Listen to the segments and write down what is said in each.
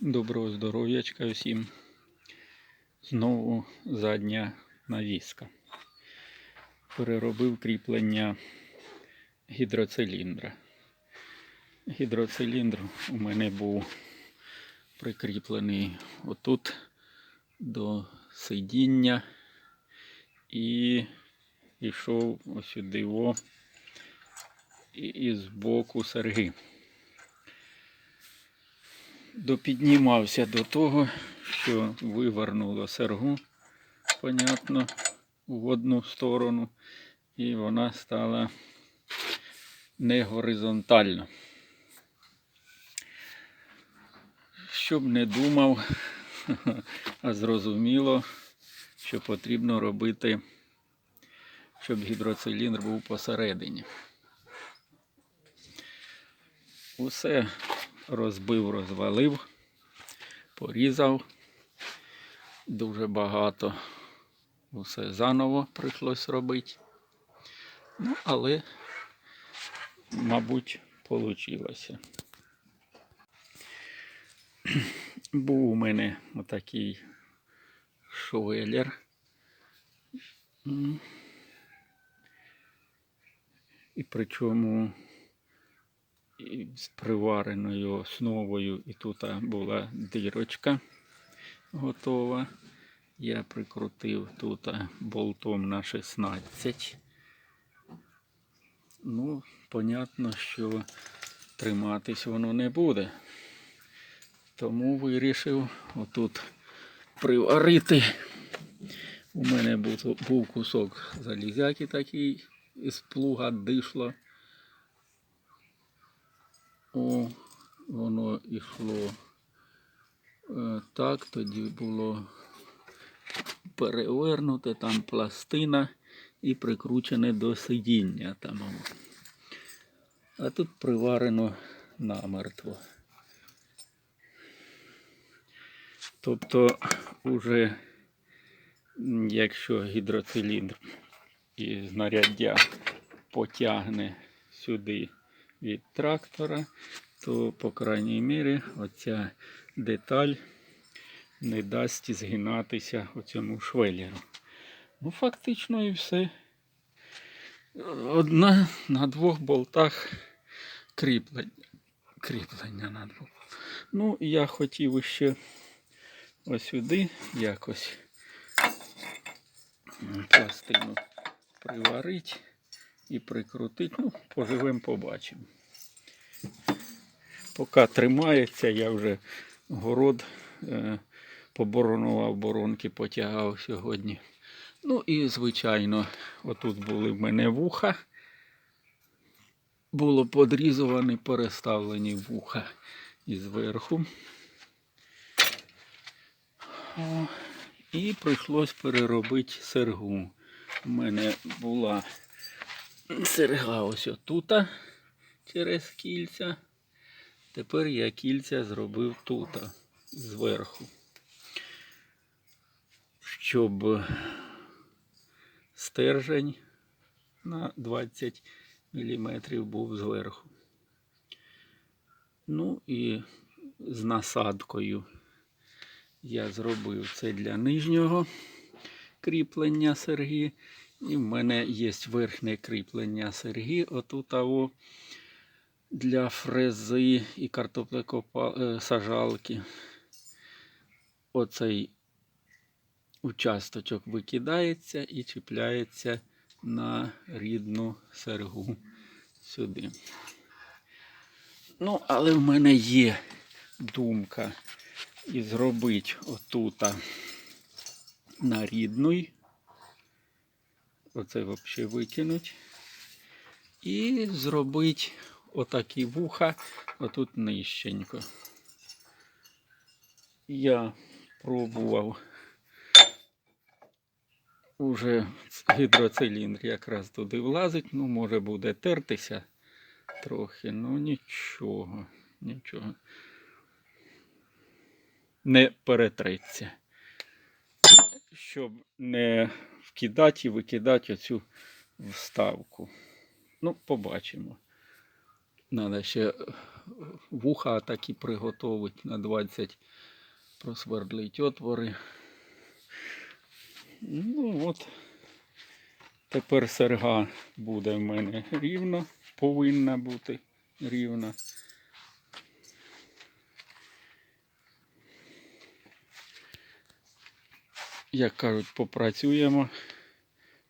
Доброго здоров'ячка всім. Знову задня навіска. Переробив кріплення гідроциліндра. Гідроциліндр у мене був прикріплений отут до сидіння і йшов ось сюди і з боку серги допіднімався до того, що вивернуло сергу, понятно, в одну сторону, і вона стала не горизонтально. Щоб не думав, а зрозуміло, що потрібно робити, щоб гідроциліндр був посередині. Усе розбив, розвалив, порізав дуже багато. Усе заново прийшлось робити. Ну, але, мабуть, вийшло. Був у мене отакий швеллер. М. І причому з привареною основою, і тут була дирочка готова. Я прикрутив тут болтом на 16. Ну, понятно, що триматись воно не буде. Тому вирішив отут приварити. У мене був кусок залізяки такий із плуга дишло. О, воно йшло е, так, тоді було перевернуте, там пластина і прикручене до сидіння. Там. А тут приварено намертво. Тобто, уже якщо гідроциліндр і знаряддя потягне сюди від трактора, то, по крайній мірі, оця деталь не дасть згинатися оцьому швеллеру. Ну, фактично і все. Одна на двох болтах кріплення. Кріплення на двох. Ну, я хотів ще ось сюди якось пластину приварити і прикрутити. Ну, поживемо, побачимо. Поки тримається, я вже город е, поборонував, боронки потягав сьогодні. Ну і, звичайно, отут були в мене вуха. Було подрізувані, переставлені вуха і зверху. О, і прийшлось переробити сергу. У мене була серга ось отута через кільця. Тепер я кільця зробив тут, зверху. Щоб стержень на 20 мм був зверху. Ну і з насадкою я зробив це для нижнього кріплення серги. І в мене є верхнє кріплення серги. Отут аво для фрези і картоплекосажалки. Оцей участочок викидається і чіпляється на рідну сергу сюди. Ну, але в мене є думка і зробити отута на рідний. Оце взагалі викинуть. І зробити отакі вуха отут нижченько. Я пробував уже гідроциліндр якраз туди влазить, ну, може буде тертися трохи, ну нічого, нічого. Не перетреться. Щоб не вкидати і викидати оцю вставку. Ну, побачимо. Надо ще вуха такі приготовити на 20, просвердлить отвори. Ну от. Тепер серга буде в мене рівно, повинна бути рівна. Як кажуть, попрацюємо,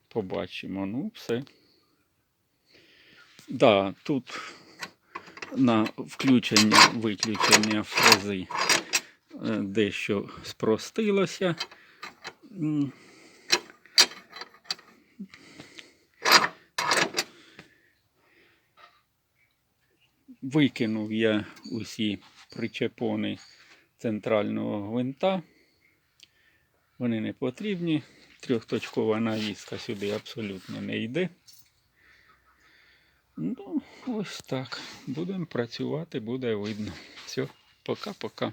побачимо. Ну, все. Да, тут на включення, виключення фрези е, дещо спростилося. Викинув я усі причепони центрального гвинта. Вони не потрібні. Трьохточкова навіска сюди абсолютно не йде. Ну, ось так. Будемо працювати, буде видно. Все, пока-пока.